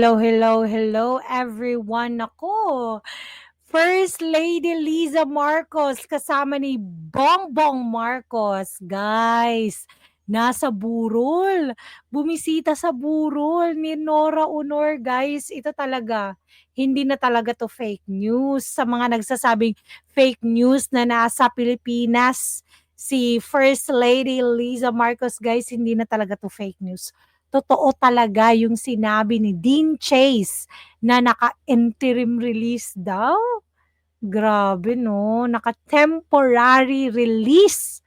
Hello, hello, hello everyone. Ako, First Lady Liza Marcos kasama ni Bongbong Marcos. Guys, nasa burol. Bumisita sa burol ni Nora Honor. Guys, ito talaga, hindi na talaga to fake news. Sa mga nagsasabing fake news na nasa Pilipinas, si First Lady Liza Marcos, guys, hindi na talaga to fake news totoo talaga yung sinabi ni Dean Chase na naka-interim release daw. Grabe no, naka-temporary release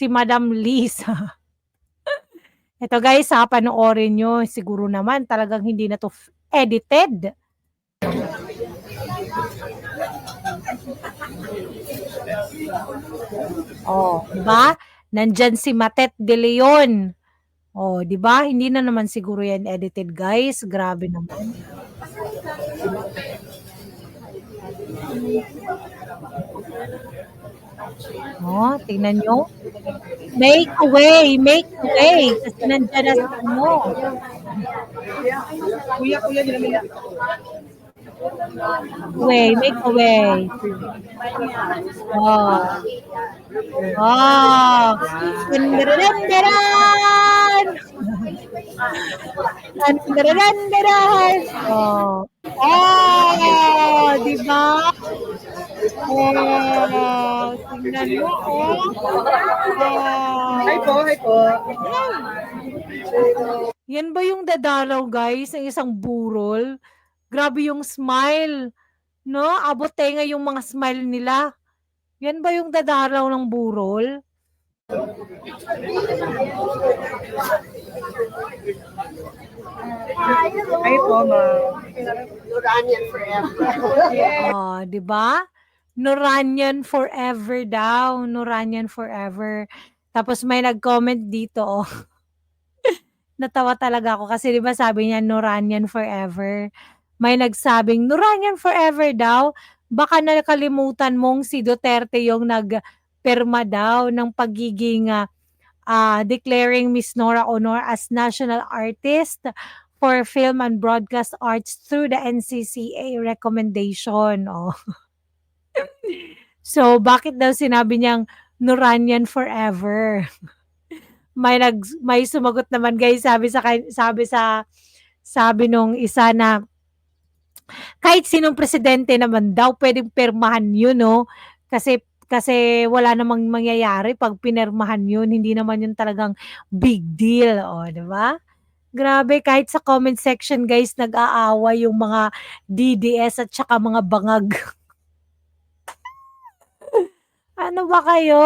si Madam Lisa. Ito guys, ha, panoorin nyo. Siguro naman talagang hindi na to edited. Oh, ba? Nandyan si Matet de Leon. Oh, 'di ba? Hindi na naman siguro 'yan edited, guys. Grabe naman. Oh, tingnan nyo. Make a way, make a way. Kasi nandiyan na sa ano. Kuya, kuya, nila Way, make a way. Oh. Oh. Dandaran! Dandaran! Oh. Oh, di ba? Oh, tingnan mo, oh. Oh. Hi po, hi po. Yan ba yung dadalaw, guys, ng isang burol? Grabe yung smile, no? Abot tenga yung mga smile nila. Yan ba yung dadalaw ng burol? Hi po, ma'am. Uranian forever. Oh, 'di ba? Noranian forever daw, Noranian forever. Tapos may nag-comment dito, oh. Natawa talaga ako kasi 'di ba sabi niya Noranian forever. May nagsabing Noranian forever daw. Baka nakalimutan mong si Duterte yung nagpirma daw ng pagiging uh, uh, declaring Miss Nora Honor as national artist for film and broadcast arts through the NCCA recommendation. Oh. so, bakit daw sinabi niyang Noranian forever? may nag may sumagot naman guys, sabi sa sabi sa sabi nung isa na kahit sinong presidente naman daw pwedeng pirmahan yun, no? Kasi kasi wala namang mangyayari pag pinirmahan yun, hindi naman yun talagang big deal, oh, 'di ba? Grabe kahit sa comment section guys nag-aaway yung mga DDS at saka mga bangag. ano ba kayo?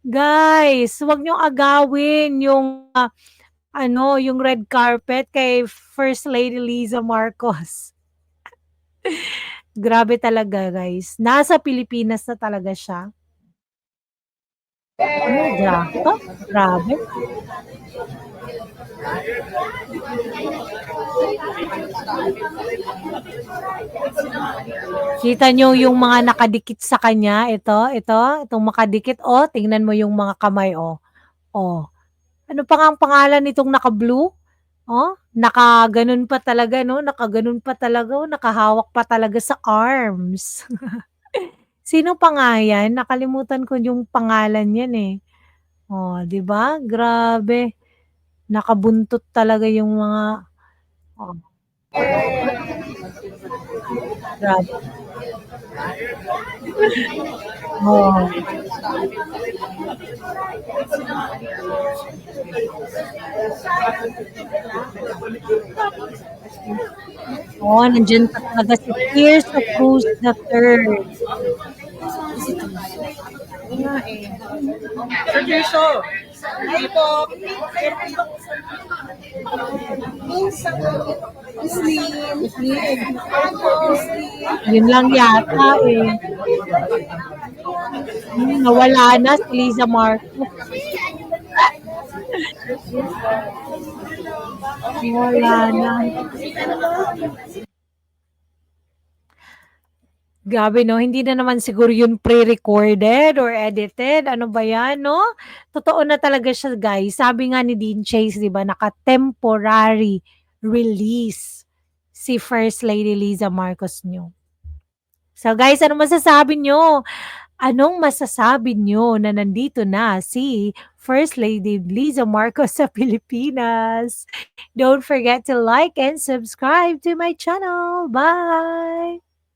Guys, wag niyo agawin yung uh, ano, yung red carpet kay First Lady Liza Marcos. Grabe talaga guys. Nasa Pilipinas na talaga siya. Ano, grabe. Grabe. Kita nyo yung mga nakadikit sa kanya. Ito, ito, itong makadikit. Oh, tingnan mo yung mga kamay. Oh, oh. Ano pa nga ang pangalan nitong naka-blue? Oh, nakaganon pa talaga, no? Nakaganon pa talaga, oh, nakahawak pa talaga sa arms. Sino pa nga yan? Nakalimutan ko yung pangalan yan eh. Oh, 'di ba? Grabe. Nakabuntot talaga yung mga oh. Grabe. Oh. Oh, nandiyan pa talaga si Pierce of Cruz the Third. Nga eh. Sir Tirso, dito. Yun lang yata eh. Hmm, nawala na si Liza Marcos. Wala na. Grabe 'no, hindi na naman siguro yun pre-recorded or edited, ano ba 'yan 'no? Totoo na talaga siya guys, sabi nga ni Dean Chase 'di ba, naka-temporary release si First Lady Liza Marcos nyo. So guys, ano masasabi nyo? Anong masasabi nyo na nandito na si First Lady Liza Marcos sa Pilipinas? Don't forget to like and subscribe to my channel. Bye!